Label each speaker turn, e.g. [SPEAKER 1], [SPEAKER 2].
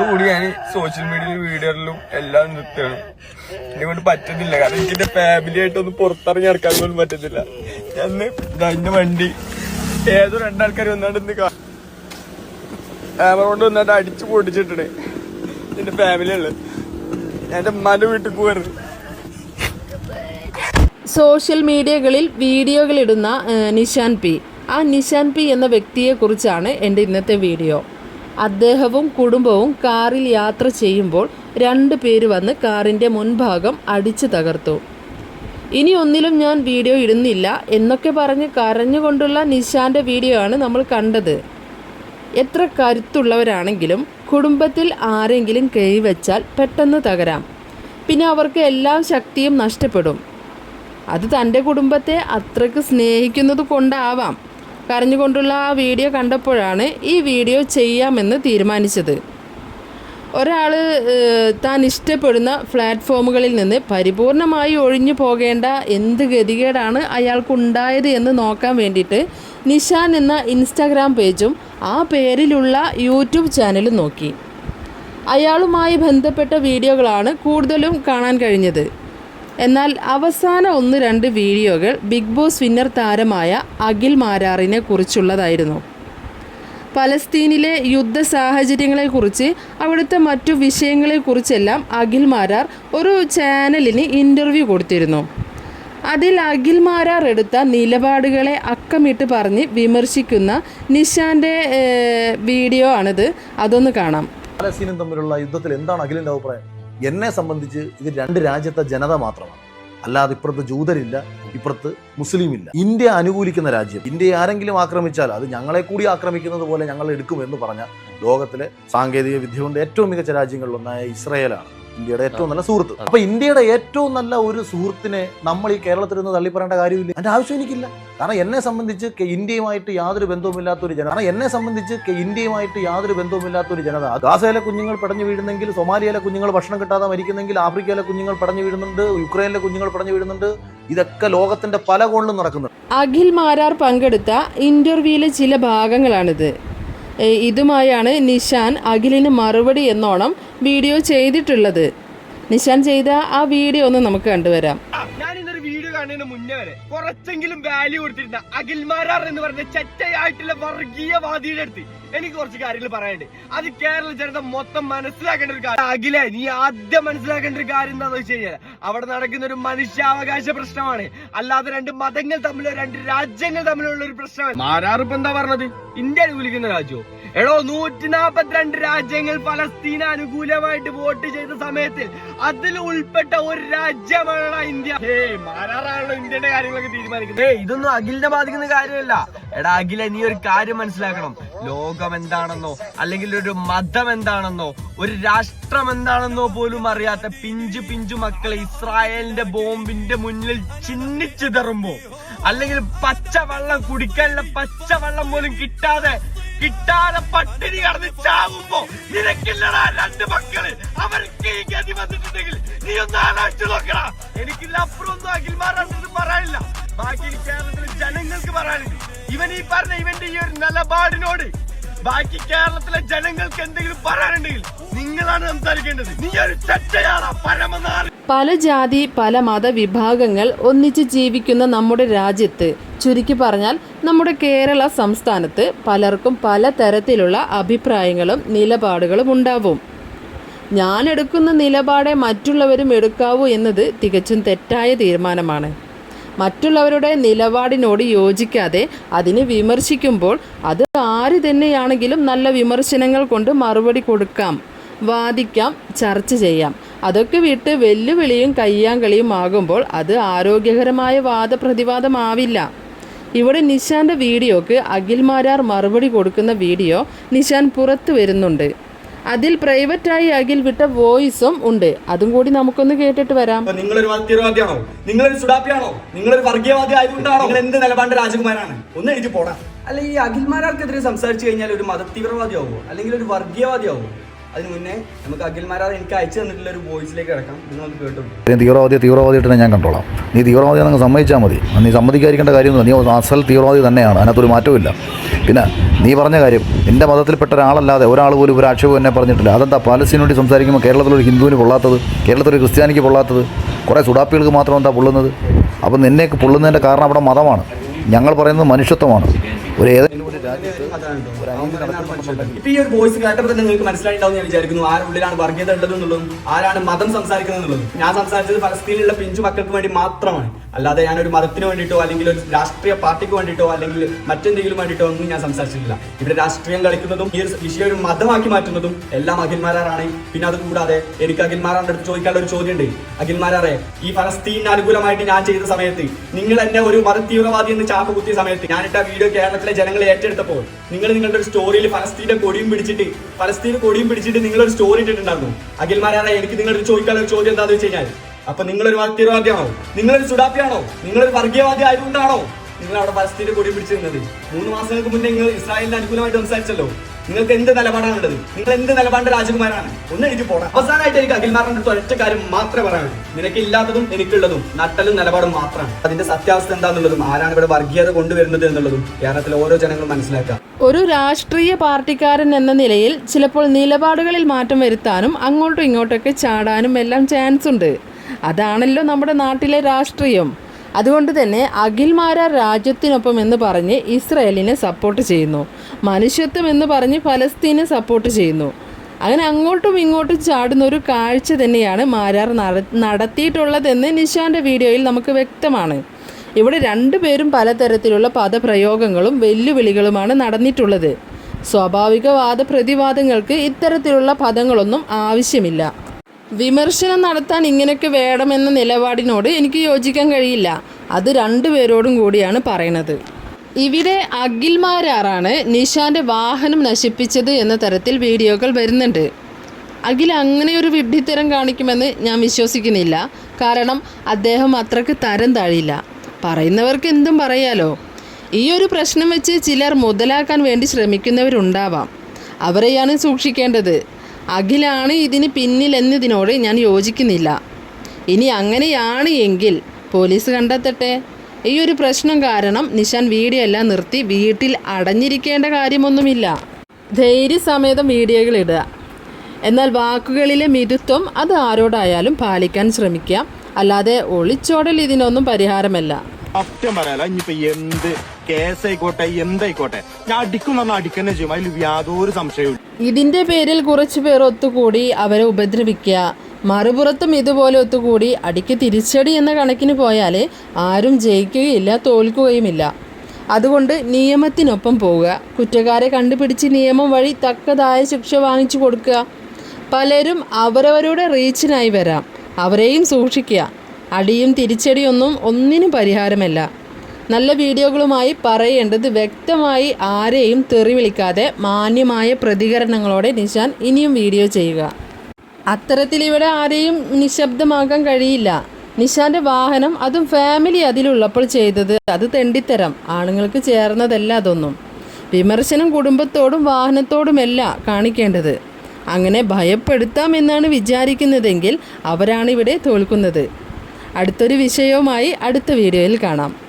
[SPEAKER 1] കൂടി സോഷ്യൽ മീഡിയയിലും വീഡിയോയിലും എല്ലാം നിർത്തുകയാണ്. എന്നെ കൊണ്ട് പറ്റുന്നില്ല. കാരണം എനിക്ക് എന്റെ ഫാമിലി ഒന്ന് പുറത്തിറങ്ങി നടക്കാൻ പോലും പറ്റുന്നില്ല. ഞാൻ എന്റെ വണ്ടി. ഏതോ രണ്ടാൾക്കാർ വന്നാണ്ട് ഇന്ന് ക്യാമറ കൊണ്ട് വന്നാണ്ട് അടിച്ചു പൊട്ടിച്ചിട്ടേ എന്റെ ഫാമിലി ഉള്ളത് ഞാൻ എന്റെ ഉമ്മാന്റെ വീട്ടിൽ പോകരുത്
[SPEAKER 2] സോഷ്യൽ മീഡിയകളിൽ വീഡിയോകളിടുന്ന നിഷാൻ പി. ആ നിഷാൻ പി എന്ന വ്യക്തിയെക്കുറിച്ചാണ് എന്റെ ഇന്നത്തെ വീഡിയോ അദ്ദേഹവും കുടുംബവും കാറിൽ യാത്ര ചെയ്യുമ്പോൾ രണ്ട് പേര് വന്ന് കാറിന്റെ മുൻഭാഗം അടിച്ചു തകർത്തു. ഇനി ഒന്നിലും ഞാൻ വീഡിയോ ഇടുന്നില്ല എന്നൊക്കെ പറഞ്ഞ് കരഞ്ഞുകൊണ്ടുള്ള നിഷാന്റെ വീഡിയോ ആണ് നമ്മൾ കണ്ടത്. എത്ര കരുത്തുള്ളവരാണെങ്കിലും കുടുംബത്തിൽ ആരെങ്കിലും കൈവച്ചാൽ പെട്ടെന്ന് തകരാം. പിന്നെ അവർക്ക് എല്ലാ ശക്തിയും നഷ്ടപ്പെടും. അത് തന്റെ കുടുംബത്തെ അത്രയ്ക്ക് സ്നേഹിക്കുന്നത് കൊണ്ടാവാം. കരഞ്ഞുകൊണ്ടുള്ള ആ വീഡിയോ കണ്ടപ്പോഴാണ് ഈ വീഡിയോ ചെയ്യാമെന്ന് തീരുമാനിച്ചത്. ഒരാൾ താൻ ഇഷ്ടപ്പെടുന്ന പ്ലാറ്റ്ഫോമുകളിൽ നിന്ന് പരിപൂർണമായി ഒഴിഞ്ഞു പോകേണ്ട എന്ത് ഗതികേടാണ് അയാൾക്കുണ്ടായത് എന്ന് നോക്കാൻ വേണ്ടിയിട്ട് നിഷാൻ എന്ന ഇൻസ്റ്റാഗ്രാം പേജും ആ പേരിലുള്ള യൂട്യൂബ് ചാനലും നോക്കി. അയാളുമായി ബന്ധപ്പെട്ട വീഡിയോകളാണ് കൂടുതലും കാണാൻ കഴിഞ്ഞത്. എന്നാൽ അവസാന ഒന്ന് രണ്ട് വീഡിയോകൾ ബിഗ് ബോസ് വിന്നർ താരമായ അഖിൽ മാരാറിനെ കുറിച്ചുള്ളതായിരുന്നു. പലസ്തീനിലെ യുദ്ധ സാഹചര്യങ്ങളെക്കുറിച്ച് അവിടുത്തെ മറ്റു വിഷയങ്ങളെക്കുറിച്ചെല്ലാം അഖിൽ മാരാർ ഒരു ചാനലിന് ഇന്റർവ്യൂ കൊടുത്തിരുന്നു. അതിൽ അഖിൽ മാരാർ എടുത്ത നിലപാടുകളെ അക്കമിട്ട് പറഞ്ഞ് വിമർശിക്കുന്ന നിഷാന്റെ വീഡിയോ ആണിത്. അതൊന്ന് കാണാം.
[SPEAKER 3] പലസ്തീനും തമ്മിലുള്ള യുദ്ധത്തിൽ എന്താണ് അഖിലിന്റെ അഭിപ്രായം? എന്നെ സംബന്ധിച്ച് ഇത് രണ്ട് രാജ്യത്തെ ജനത മാത്രമാണ്. അല്ലാതെ ഇപ്പുറത്ത് ജൂതരില്ല ഇപ്പുറത്ത് മുസ്ലിം ഇല്ല ഇന്ത്യ അനുകൂലിക്കുന്ന രാജ്യം. ഇന്ത്യ ആരെങ്കിലും ആക്രമിച്ചാൽ അത് ഞങ്ങളെ കൂടി ആക്രമിക്കുന്നത് പോലെ ഞങ്ങൾ എടുക്കും എന്ന് പറഞ്ഞ ലോകത്തിലെ സാങ്കേതിക വിദ്യ കൊണ്ട് ഏറ്റവും മികച്ച രാജ്യങ്ങളിലൊന്നായ ഇസ്രയേലാണ്. ഇന്ത്യയുടെ ഏറ്റവും നല്ല സുഹൃത്ത്. അപ്പൊ ഇന്ത്യയുടെ ഏറ്റവും നല്ല ഒരു സുഹൃത്തിനെ നമ്മൾ ഈ കേരളത്തിൽ നിന്ന് തള്ളിപ്പറയേണ്ട കാര്യമില്ല. അതിന്റെ ആവശ്യം എനിക്കില്ല. കാരണം എന്നെ സംബന്ധിച്ച് ഇന്ത്യയുമായിട്ട് യാതൊരു ബന്ധവുമില്ലാത്ത ഒരു ജനത കാരണം എന്നെ സംബന്ധിച്ച് ഇന്ത്യയുമായിട്ട് യാതൊരു ബന്ധവുമില്ലാത്ത ഒരു ജനത. ഗാസയിലെ കുഞ്ഞുങ്ങൾ പടഞ്ഞു വീഴുന്നെങ്കിൽ സൊമാലിയയിലെ കുഞ്ഞുങ്ങൾ ഭക്ഷണം കിട്ടാതെ മരിക്കുന്നെങ്കിൽ ആഫ്രിക്കയിലെ കുഞ്ഞുങ്ങൾ പടഞ്ഞു വീഴുന്നുണ്ട് യുക്രൈനിലെ കുഞ്ഞുങ്ങൾ പടഞ്ഞു വീഴുന്നുണ്ട്. ഇതൊക്കെ ലോകത്തിന്റെ പല കോണിലും നടക്കുന്നുണ്ട്.
[SPEAKER 2] അഖിൽ മാരാർ പങ്കെടുത്ത ഇന്റർവ്യൂയിലെ ചില ഭാഗങ്ങളാണിത്. ഇതുമായാണ് നിഷാൻ അഖിലിന് മറുപടി എന്നോണം വീഡിയോ ചെയ്തിട്ടുള്ളത്. നിഷാൻ ചെയ്ത ആ വീഡിയോ ഒന്ന് നമുക്ക് കണ്ടുവരാം.
[SPEAKER 1] കാണുന്നതിന് മുന്നേ വരെ കുറച്ചെങ്കിലും വാല്യൂ കൊടുത്തിരുന്ന അഖിൽമാരാർ എന്ന് പറഞ്ഞ ചെറ്റയായിട്ടുള്ള വർഗീയവാദിയുടെ അടുത്ത് എനിക്ക് കുറച്ച് കാര്യങ്ങൾ പറയാനുണ്ട്. അത് കേരള ജനത മൊത്തം മനസ്സിലാക്കേണ്ട ഒരു കാര്യം. അഖിലെ നീ ആദ്യം മനസ്സിലാക്കേണ്ട ഒരു കാര്യം എന്താണെന്ന് വെച്ച് കഴിഞ്ഞാൽ അവിടെ നടക്കുന്ന ഒരു മനുഷ്യാവകാശ പ്രശ്നമാണ്. അല്ലാതെ രണ്ട് മതങ്ങൾ തമ്മിലോ രണ്ട് രാജ്യങ്ങൾ തമ്മിലുള്ള ഒരു പ്രശ്നമാണ്. മാരാർ ഇപ്പൊ എന്താ പറഞ്ഞത്? ഇന്ത്യ അനുകൂലിക്കുന്ന രാജ്യവും എടോ നൂറ്റി നാപ്പത്തിരണ്ട് രാജ്യങ്ങൾ ഫലസ്തീന അനുകൂലമായിട്ട് വോട്ട് ചെയ്ത സമയത്തിൽ അതിൽ ഉൾപ്പെട്ട ഒരു രാജ്യമാണ് ഇന്ത്യ. ഹേ കാര്യങ്ങളൊക്കെ ഏയ് ഇതൊന്നും അഖിലിനെ ബാധിക്കുന്ന കാര്യമല്ല. എടാ അഖില നീ ഒരു കാര്യം മനസ്സിലാക്കണം. ലോകം എന്താണെന്നോ അല്ലെങ്കിൽ ഒരു മതം എന്താണെന്നോ ഒരു രാഷ്ട്രം എന്താണെന്നോ പോലും അറിയാത്ത പിഞ്ചു പിഞ്ചു മക്കളെ ഇസ്രായേലിന്റെ ബോംബിന്റെ മുന്നിൽ ചിന്നിച്ചിതറുമ്പോ അല്ലെങ്കിൽ പച്ചവെള്ളം കുടിക്കാനുള്ള പച്ചവെള്ളം പോലും കിട്ടാതെ കിട്ടാതെ പട്ടിണി കടന്ന് ചാവുമ്പോ നിനക്കില്ലടാ രണ്ട് മക്കൾ. അവർക്ക് ഈ ഗതി വന്നിട്ടുണ്ടെങ്കിൽ നീ ഒന്ന് ആലോചിച്ചു ഇവൻ ഈ പറഞ്ഞ ഇവന്റെ ഈ ഒരു നിലപാടിനോട് ബാക്കി കേരളത്തിലെ ജനങ്ങൾക്ക് എന്തെങ്കിലും പറയാനുണ്ടെങ്കിൽ നിങ്ങളാണ് സംസാരിക്കേണ്ടത്. നീ ഒരു പരമനാറി
[SPEAKER 2] പല ജാതി പല മതവിഭാഗങ്ങൾ ഒന്നിച്ച് ജീവിക്കുന്ന നമ്മുടെ രാജ്യത്ത് ചുരുക്കി പറഞ്ഞാൽ നമ്മുടെ കേരള സംസ്ഥാനത്ത് പലർക്കും പല തരത്തിലുള്ള അഭിപ്രായങ്ങളും നിലപാടുകളും ഉണ്ടാവും. ഞാൻ എടുക്കുന്ന നിലപാടെ മറ്റുള്ളവരും എടുക്കാവൂ എന്നത് തികച്ചും തെറ്റായ തീരുമാനമാണ്. മറ്റുള്ളവരുടെ നിലപാടിനോട് യോജിക്കാതെ അതിനെ വിമർശിക്കുമ്പോൾ അത് ആര് തന്നെയാണെങ്കിലും നല്ല വിമർശനങ്ങൾ കൊണ്ട് മറുപടി കൊടുക്കാം വാദിക്കാം ചർച്ച ചെയ്യാം. അതൊക്കെ വിട്ട് വെല്ലുവിളിയും കയ്യാങ്കളിയും ആകുമ്പോൾ അത് ആരോഗ്യകരമായ വാദപ്രതിവാദമാവില്ല. ഇവിടെ നിഷാന്റെ വീഡിയോക്ക് അഖിൽമാരാർ മറുപടി കൊടുക്കുന്ന വീഡിയോ നിഷാൻ പുറത്തു വരുന്നുണ്ട്. അതിൽ പ്രൈവറ്റായി അഖിൽ വിട്ട വോയിസും ഉണ്ട്. അതും കൂടി നമുക്കൊന്ന് കേട്ടിട്ട് വരാം.
[SPEAKER 4] നിങ്ങളൊരു തീവ്രവാദിയാണോ നിങ്ങളൊരു സുഡാപ്പിയാണോ? നിങ്ങളൊരു വർഗീയവാദി ആയതുകൊണ്ടാണോ? നിങ്ങൾ എന്ത് നിലപാട് രാജകുമാരാണ്? ഒന്ന് എഴുതി പോടാ.
[SPEAKER 5] അല്ല ഈ അഖിൽമാരാർക്കെതിരെ സംസാരിച്ചു കഴിഞ്ഞാൽ ഒരു മത തീവ്രവാദിയാവോ അല്ലെങ്കിൽ ഒരു വർഗീയവാദിയാവോ
[SPEAKER 4] അതിന് മുന്നേ നമുക്ക് അഖിൽമാരാതെ എനിക്ക് അയച്ചു തന്നിട്ടുള്ള ഒരു വോയിസിലേക്ക് കിടക്കാം. നിങ്ങൾ കേട്ടു.
[SPEAKER 5] നീ തീവ്രവാദിയെ തീവ്രവാദിയായിട്ട് ഞാൻ കണ്ടോളാം നീ തീവ്രവാദിയെ നിങ്ങൾ സമ്മതിച്ചാൽ മതി. നീ സമ്മതിക്കാതിരിക്കേണ്ട കാര്യമൊന്നും നീ അസൽ തീവ്രവാദി തന്നെയാണ്. അതിനകത്തൊരു മാറ്റമില്ല പിന്നെ നീ പറഞ്ഞ കാര്യം എന്റെ മതത്തിൽപ്പെട്ട ഒരാളല്ലാതെ ഒരാൾ പോലും ഒരു ആക്ഷേപം എന്നെ പറഞ്ഞിട്ടില്ല. അതെന്താ പാലസ്തീനു വേണ്ടി സംസാരിക്കുമ്പോൾ കേരളത്തിലൊരു ഹിന്ദുവിന് പൊള്ളാത്തത്? കേരളത്തിലൊരു ക്രിസ്ത്യാനിക്ക് പൊള്ളാത്തത്? കുറേ സുഡാപ്പികൾക്ക് മാത്രം എന്താ പൊള്ളുന്നത്? അപ്പം നിന്നെ പൊള്ളുന്നതിന്റെ കാരണം അവിടെ മതമാണ്. ഞങ്ങൾ പറയുന്നത് മനുഷ്യത്വമാണ്. ഒരു ഏതെങ്കിലും ഒരു രാജ്യത്ത്
[SPEAKER 4] ഇപ്പൊ ഈ ഒരു വോയിസ് കേട്ടപ്പോൾ തന്നെ നിങ്ങൾക്ക് മനസ്സിലായിട്ടുണ്ടാവും ഞാൻ വിചാരിക്കുന്നു. ആരുള്ളിലാണ് വർഗീയത ഉള്ളതെന്നുള്ളതും ആരാണ് മതം സംസാരിക്കുന്നത് എന്നുള്ളതും. ഞാൻ സംസാരിച്ചത് ഫലസ്തീനിലുള്ള പിഞ്ചു മക്കൾക്ക് വേണ്ടി മാത്രമാണ്. അല്ലാതെ ഞാൻ ഒരു മതത്തിന് വേണ്ടിയിട്ടോ അല്ലെങ്കിൽ ഒരു രാഷ്ട്രീയ പാർട്ടിക്ക് വേണ്ടിയിട്ടോ അല്ലെങ്കിൽ മറ്റെന്തെങ്കിലും വേണ്ടിയിട്ടോ ഒന്നും ഞാൻ സംസാരിച്ചിട്ടില്ല. ഇവിടെ രാഷ്ട്രീയം കളിക്കുന്നതും ഈ ഒരു വിഷയം ഒരു മതമാക്കി മാറ്റുന്നതും എല്ലാം അഖിൽമാരാണ് പിന്നെ അത് കൂടാതെ എനിക്ക് അഖിൽമാരാന്റെ അടുത്ത് ചോദിക്കാനുള്ള ഒരു ചോദ്യമുണ്ട്. അഖിൽമാരാറെ ഈ ഫലസ്തീനിന് അനുകൂലമായിട്ട് ഞാൻ ചെയ്ത സമയത്ത് നിങ്ങൾ എന്നെ ഒരു മത തീവ്രവാദി എന്ന് ചാപ്പ് കുത്തിയ സമയത്ത് ഞാനിട്ട വീഡിയോ കേരളത്തിലെ ജനങ്ങൾ ഏറ്റെടുത്തപ്പോൾ നിങ്ങൾ നിങ്ങളുടെ ഒരു സ്റ്റോറിയിൽ ഫലസ്തീന്റെ കൊടിയും പിടിച്ചിട്ട് ഫലസ്തീൻ കൊടിയും പിടിച്ചിട്ട് നിങ്ങളൊരു സ്റ്റോറി ഇട്ടിട്ടുണ്ടായിരുന്നു. അഖിൽമാരാണ് എനിക്ക് നിങ്ങളൊരു ചോദിക്കാനുള്ള ചോദ്യം എന്താണെന്ന് വെച്ച് കഴിഞ്ഞാൽ അപ്പൊ നിങ്ങളൊരു തീവ്രവാദിയാണോ നിങ്ങളൊരു സുഡാപ്പിയാണോ? നിങ്ങളൊരു വർഗീയവാദി ആയതുകൊണ്ടാണോ? നിങ്ങൾ അവിടെ ഫലസ്തീന്റെ കൊടി പിടിച്ചിരുന്നത് മൂന്ന് മാസങ്ങൾക്ക് മുന്നേ നിങ്ങൾ ഇസ്രായേലിന് അനുകൂലമായിട്ട് സംസാരിച്ചല്ലോ. നിങ്ങൾക്ക് എന്ത് നിലപാടാണുള്ളത് നിങ്ങൾ എന്ത് നിലപാടിന്റെ രാജകുമാരാണ്? ഒന്ന് എനിക്ക് പോണം അവസാനമായിട്ട് എനിക്ക് അഖിൽമാറിന്റെ അടുത്ത് കാര്യം മാത്രമേ പറയാനുള്ളൂ നിനക്ക് ഇല്ലാത്തതും എനിക്കുള്ളതും നട്ടലും നിലപാടും മാത്രമാണ്. അതിന്റെ സത്യാവസ്ഥ എന്താന്നുള്ളതും ആരാണ് ഇവിടെ വർഗീയത കൊണ്ടുവരുന്നത് എന്നുള്ളതും കേരളത്തിലെ ഓരോ ജനങ്ങളും മനസ്സിലാക്കുക.
[SPEAKER 2] ഒരു രാഷ്ട്രീയ പാർട്ടിക്കാരൻ എന്ന നിലയിൽ ചിലപ്പോൾ നിലപാടുകളിൽ മാറ്റം വരുത്താനും അങ്ങോട്ടും ഇങ്ങോട്ടൊക്കെ ചാടാനും എല്ലാം ചാൻസ് ഉണ്ട്. അതാണല്ലോ നമ്മുടെ നാട്ടിലെ രാഷ്ട്രീയം. അതുകൊണ്ട് തന്നെ അഖിൽമാര രാജ്യത്തിനൊപ്പം എന്ന് പറഞ്ഞ് ഇസ്രയേലിനെ സപ്പോർട്ട് ചെയ്യുന്നു. മനുഷ്യത്വം എന്ന് പറഞ്ഞ് ഫലസ്തീനെ സപ്പോർട്ട് ചെയ്യുന്നു. അങ്ങനെ അങ്ങോട്ടും ഇങ്ങോട്ടും ചാടുന്ന ഒരു കാഴ്ച തന്നെയാണ് മാരാർ നട നടത്തിയിട്ടുള്ളതെന്ന് നിഷാന്റെ വീഡിയോയിൽ നമുക്ക് വ്യക്തമാണ്. ഇവിടെ രണ്ടുപേരും പലതരത്തിലുള്ള പദപ്രയോഗങ്ങളും വെല്ലുവിളികളുമാണ് നടന്നിട്ടുള്ളത്. സ്വാഭാവിക വാദപ്രതിവാദങ്ങൾക്ക് ഇത്തരത്തിലുള്ള പദങ്ങളൊന്നും ആവശ്യമില്ല. വിമർശനം നടത്താൻ ഇങ്ങനെയൊക്കെ വേണമെന്ന നിലപാടിനോട് എനിക്ക് യോജിക്കാൻ കഴിയില്ല. അത് രണ്ടുപേരോടും കൂടിയാണ് പറയണത്. ഇവിടെ അഖിൽമാരാറാണ് നിഷാന്റെ വാഹനം നശിപ്പിച്ചത് എന്ന തരത്തിൽ വീഡിയോകൾ വരുന്നുണ്ട്. അഖിൽ അങ്ങനെ ഒരു വിഡ്ഢിത്തരം കാണിക്കുമെന്ന് ഞാൻ വിശ്വസിക്കുന്നില്ല. കാരണം അദ്ദേഹം അത്രയ്ക്ക് തരം താഴില്ല. പറയുന്നവർക്ക് എന്തും പറയാലോ. ഈ ഒരു പ്രശ്നം വെച്ച് ചിലർ മുതലാക്കാൻ വേണ്ടി ശ്രമിക്കുന്നവരുണ്ടാവാം. അവരെയാണ് സൂക്ഷിക്കേണ്ടത്. അഖിലാണ് ഇതിന് പിന്നിൽ എന്നതിനോട് ഞാൻ യോജിക്കുന്നില്ല. ഇനി അങ്ങനെയാണ് എങ്കിൽ പോലീസ് കണ്ടെത്തട്ടെ? ഈ ഒരു പ്രശ്നം കാരണം നിഷാൻ വീഡിയോ എല്ലാം നിർത്തി വീട്ടിൽ അടഞ്ഞിരിക്കേണ്ട കാര്യമൊന്നുമില്ല. ധൈര്യസമേതം വീഡിയോകൾ ഇടുക. എന്നാൽ വാക്കുകളിലെ മിതുത്വം അത് ആരോടായാലും പാലിക്കാൻ ശ്രമിക്കാം. അല്ലാതെ ഒളിച്ചോടൽ ഇതിനൊന്നും പരിഹാരമല്ല.
[SPEAKER 6] സത്യം പറയാലോ ഇനിയിപ്പോ എന്ത് കേസായിക്കോട്ടെ എന്തായിക്കോട്ടെ. ഞാൻ അടിക്കും പറഞ്ഞാൽ അടിക്കന്നെ ചെയ്യും. അതിൽ യാതൊരു സംശയവും
[SPEAKER 2] ഇതിന്റെ പേരിൽ കുറച്ചു പേർ ഒത്തുകൂടി അവരെ ഉപദ്രവിക്കുക. മറുപുറത്തും ഇതുപോലെ ഒത്തുകൂടി അടിക്ക് തിരിച്ചടി എന്ന കണക്കിന് പോയാൽ ആരും ജയിക്കുകയില്ല തോൽക്കുകയുമില്ല. അതുകൊണ്ട് നിയമത്തിനൊപ്പം പോവുക. കുറ്റക്കാരെ കണ്ടുപിടിച്ച് നിയമം വഴി തക്കതായ ശിക്ഷ വാങ്ങിച്ചു കൊടുക്കുക. പലരും അവരവരുടെ റീച്ചിനായി വരാം. അവരെയും സൂക്ഷിക്കുക. അടിയും തിരിച്ചടിയൊന്നും ഒന്നിനും പരിഹാരമല്ല. നല്ല വീഡിയോകളുമായി പറയേണ്ടത് വ്യക്തമായി ആരെയും തെറി വിളിക്കാതെ മാന്യമായ പ്രതികരണങ്ങളോടെ നിഷാൻ ഇനിയും വീഡിയോ ചെയ്യുക. അത്തരത്തിൽ ഇവിടെ ആരെയും നിശബ്ദമാക്കാൻ കഴിയില്ല. നിഷാന്റെ വാഹനം അതും ഫാമിലി അതിലുള്ളപ്പോൾ ചെയ്തത്. അത് തെണ്ടിത്തരം. ആണുങ്ങൾക്ക് ചേർന്നതല്ല അതൊന്നും. വിമർശനം കുടുംബത്തോടും വാഹനത്തോടുമല്ല കാണിക്കേണ്ടത്. അങ്ങനെ ഭയപ്പെടുത്താം എന്നാണ് വിചാരിക്കുന്നതെങ്കിൽ അവരാണിവിടെ തോൽക്കുന്നത്. അടുത്തൊരു വിഷയവുമായി അടുത്ത വീഡിയോയിൽ കാണാം.